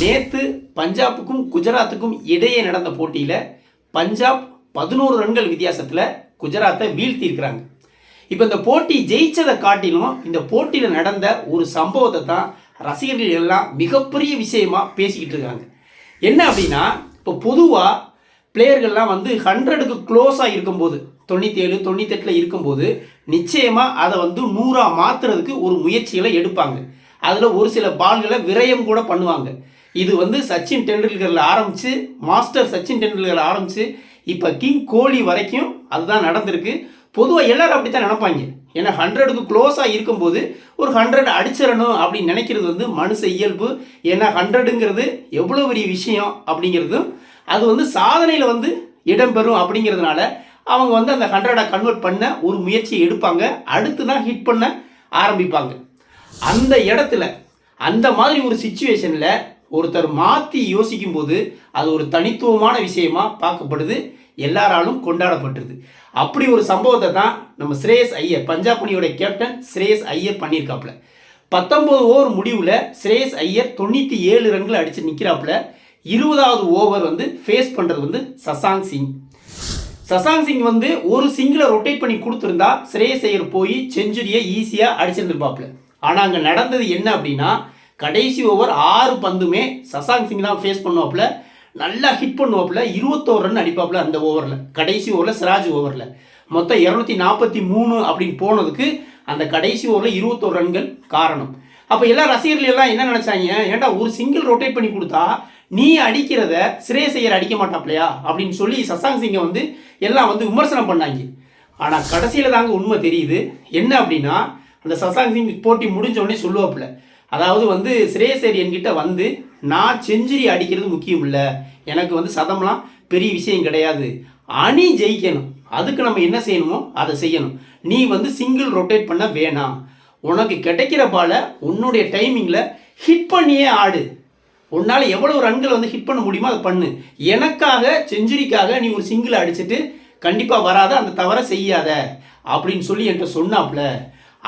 நேற்று பஞ்சாபுக்கும் குஜராத்துக்கும் இடையே நடந்த போட்டியில் பஞ்சாப் பதினோரு ரன்கள் வித்தியாசத்தில் குஜராத்தை வீழ்த்தியிருக்கிறாங்க. இப்போ இந்த போட்டி ஜெயிச்சதை காட்டிலும் இந்த போட்டியில் நடந்த ஒரு சம்பவத்தை தான் ரசிகர்கள் எல்லாம் மிகப்பெரிய விஷயமா பேசிக்கிட்டு இருக்காங்க. என்ன அப்படின்னா இப்போ பொதுவாக பிளேயர்கள்லாம் வந்து ஹண்ட்ரடுக்கு க்ளோஸாக இருக்கும்போது தொண்ணூற்றி ஏழு தொண்ணூத்தெட்டில் இருக்கும்போது நிச்சயமாக அதை வந்து நூறாக மாற்றுறதுக்கு ஒரு முயற்சிகளை எடுப்பாங்க. அதில் ஒரு சில பால்களை விரயம் கூட பண்ணுவாங்க. இது வந்து சச்சின் டெண்டுல்கரில் ஆரம்பித்து மாஸ்டர் சச்சின் டெண்டுல்கர் ஆரம்பித்து இப்போ கிங் கோலி வரைக்கும் அதுதான் நடந்திருக்கு. பொதுவாக எல்லோரும் அப்படி தான் நினப்பாங்க. ஏன்னா ஹண்ட்ரடுக்கு க்ளோஸாக இருக்கும்போது ஒரு ஹண்ட்ரட் அடிச்சிடணும் அப்படின்னு நினைக்கிறது வந்து மனுஷ இயல்பு. ஏன்னா ஹண்ட்ரடுங்கிறது எவ்வளோ பெரிய விஷயம் அப்படிங்கிறதும் அது வந்து சாதனையில் வந்து இடம்பெறும் அப்படிங்கிறதுனால அவங்க வந்து அந்த ஹண்ட்ரடை கன்வெர்ட் பண்ண ஒரு முயற்சியை எடுப்பாங்க. அடுத்து தான் ஹிட் பண்ண ஆரம்பிப்பாங்க. அந்த இடத்துல அந்த மாதிரி ஒரு சுச்சுவேஷனில் ஒருத்தர் மாற்றி யோசிக்கும் போது அது ஒரு தனித்துவமான விஷயமா பார்க்கப்படுது எல்லாராலும் கொண்டாடப்பட்டது. அப்படி ஒரு சம்பவத்தை தான் நம்ம ஸ்ரேயஸ் ஐயர் பஞ்சாப் அணியோட கேப்டன் ஸ்ரேயஸ் ஐயர் பண்ணியிருக்காப்புல. பத்தொன்பது ஓவர் முடிவில் ஸ்ரேயஸ் ஐயர் தொண்ணூற்றி ஏழு ரன்கள் அடித்து நிற்கிறாப்புல இருபதாவது ஓவர் வந்து ஃபேஸ் பண்ணுறது வந்து சசாங் சிங். சசாங் சிங் வந்து ஒரு சிங்கிளை ரொட்டேட் பண்ணி கொடுத்துருந்தா ஸ்ரேயஸ் ஐயர் போய் செஞ்சுரியை ஈஸியாக அடிச்சிருந்துருப்பாப்புல. ஆனால் அங்கே நடந்தது என்ன அப்படின்னா கடைசி ஓவர் ஆறு பந்துமே சசாங் சிங் தான் ஃபேஸ் பண்ணுவாப்புல. நல்லா ஹிட் பண்ணுவாப்புல. இருபத்தோரு ரன் அடிப்பாப்புல அந்த ஓவரில். கடைசி ஓவரில் சிராஜ் ஓவரில். மொத்தம் இரநூத்தி நாற்பத்தி மூணு அப்படின்னு போனதுக்கு அந்த கடைசி ஓவரில் இருபத்தோரு ரன்கள் காரணம். அப்போ எல்லா ரசிகர்கள் எல்லாம் என்ன நினச்சாங்க? ஏன்டா ஒரு சிங்கிள் ரொட்டேட் பண்ணி கொடுத்தா நீ அடிக்கிறத சிரேஸ் ஐயர் அடிக்க மாட்டாப்லையா? அப்படின்னு சொல்லி சசாங் சிங்கை வந்து எல்லாம் வந்து விமர்சனம் பண்ணாங்க. ஆனால் கடைசியில் தாங்க உண்மை தெரியுது. என்ன அப்படின்னா அந்த சசாங் சிங் போட்டி முடிஞ்ச உடனே சொல்லுவாப்புல அதாவது வந்து சிரேசர் என்கிட்ட வந்து நான் செஞ்சுரி அடிக்கிறது முக்கியம் இல்லை எனக்கு வந்து சதம்லாம் பெரிய விஷயம் கிடையாது. அணி ஜெயிக்கணும். அதுக்கு நம்ம என்ன செய்யணுமோ அதை செய்யணும். நீ வந்து சிங்கிள் ரொட்டேட் பண்ண வேணாம். உனக்கு கிடைக்கிற பாலை உன்னுடைய டைமிங்கில் ஹிட் பண்ணியே ஆடு. உன்னால் எவ்வளோ ரன்கள் வந்து ஹிட் பண்ண முடியுமோ அதை பண்ணு. எனக்காக செஞ்சுரிக்காக நீ ஒரு சிங்கிள் அடிச்சுட்டு கண்டிப்பாக வராத அந்த தவறை செய்யாத. அப்படின்னு சொல்லி என்கிட்ட சொன்னாப்புல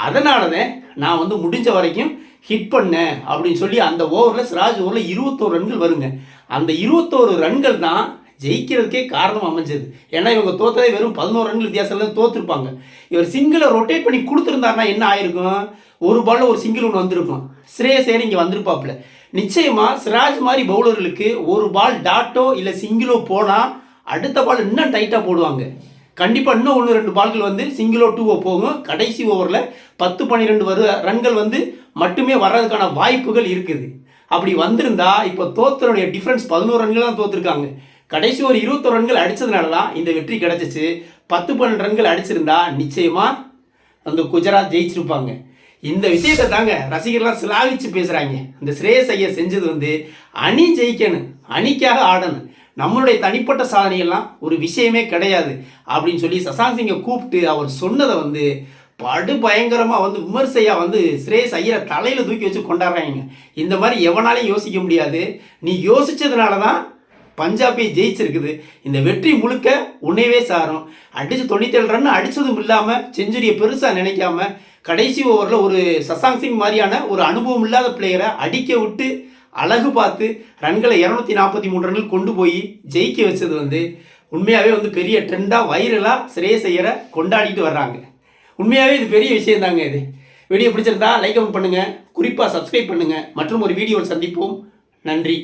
அதனால தான் நான் வந்து முடிஞ்ச வரைக்கும் ஹிட் பண்ணேன் அப்படின்னு சொல்லி அந்த ஓவரில் சிராஜ் ஓவரில் இருபத்தோரு ரன்கள் வருங்க. அந்த இருபத்தோரு ரன்கள் தான் ஜெயிக்கிறதுக்கே காரணம் அமைஞ்சது. ஏன்னா இவங்க தோத்ததே வெறும் பதினோரு ரன்கள் வித்தியாசத்தில் தோத்துருப்பாங்க. இவர் சிங்கிளை ரொட்டேட் பண்ணி கொடுத்துருந்தாருன்னா என்ன ஆயிருக்கும்? ஒரு பால்ல ஒரு சிங்கிள் ஒன்று வந்திருக்கும். ஸ்ரேயசேர் இங்கே வந்திருப்பாப்புல. நிச்சயமாக சிராஜ் மாதிரி பவுலர்களுக்கு ஒரு பால் டாட்டோ இல்லை சிங்கிளோ போனால் அடுத்த பால் இன்னும் டைட்டாக போடுவாங்க. கண்டிப்பாக இன்னும் ஒன்று ரெண்டு பால்கள் வந்து சிங்கிளோ டூவோ போகும். கடைசி ஓவரில் பத்து பன்னிரெண்டு வரு ரன்கள் வந்து மட்டுமே வர்றதுக்கான வாய்ப்புகள் இருக்குது. அப்படி வந்திருந்தா இப்போ தோத்தனுடைய டிஃப்ரென்ஸ் பதினோரு ரன்கள் தான் தோத்துருக்காங்க. கடைசி ஒரு இருபத்தொரு ரன்கள் அடித்ததுனால தான் இந்த வெற்றி கிடச்சிச்சு. பத்து பன்னெண்டு ரன்கள் அடிச்சிருந்தா நிச்சயமாக அந்த குஜராத் ஜெயிச்சிருப்பாங்க. இந்த விஷயத்தை தாங்க ரசிகர்லாம் சிலாவிச்சு பேசுகிறாங்க இந்த ஸ்ரேயஸ் ஐயா செஞ்சது வந்து அணி ஜெயிக்கணும் அணிக்காக ஆடணும். நம்மளுடைய தனிப்பட்ட சாதனையெல்லாம் ஒரு விஷயமே கிடையாது அப்படின்னு சொல்லி சசாந்த் சிங்கை கூப்பிட்டு அவர் சொன்னதை வந்து படு பயங்கரமாக வந்து விமர்சையாக வந்து ஸ்ரேஸ் ஐயரை தலையில் தூக்கி வச்சு கொண்டாடுறாங்க. இந்த மாதிரி எவனாலையும் யோசிக்க முடியாது. நீ யோசிச்சதுனால தான் பஞ்சாபை ஜெயிச்சிருக்குது. இந்த வெற்றி முழுக்க உன்னையவே சாரும். அடிச்சு தொண்ணூத்தேழு ரன் அடித்ததும் இல்லாமல் செஞ்சுரியை பெருசாக நினைக்காம கடைசி ஓவரில் ஒரு சசாங் சிங் மாதிரியான ஒரு அனுபவம் இல்லாத பிளேயரை அடிக்க விட்டு அழகு பார்த்து ரன்களை இரநூத்தி நாற்பத்தி மூணு ரன்கள் கொண்டு போய் ஜெயிக்க வச்சது வந்து உண்மையாகவே வந்து பெரிய ட்ரெண்டாக வைரலாக சிரேஸ் ஐயரை கொண்டாடிட்டு வர்றாங்க. உண்மையாகவே இது பெரிய விஷயம் தாங்க இது. வீடியோ பிடிச்சிருந்தா லைக் கமெண்ட் பண்ணுங்கள் குறிப்பாக சப்ஸ்கிரைப் பண்ணுங்கள் மற்றும் ஒரு வீடியோவில் சந்திப்போம். நன்றி.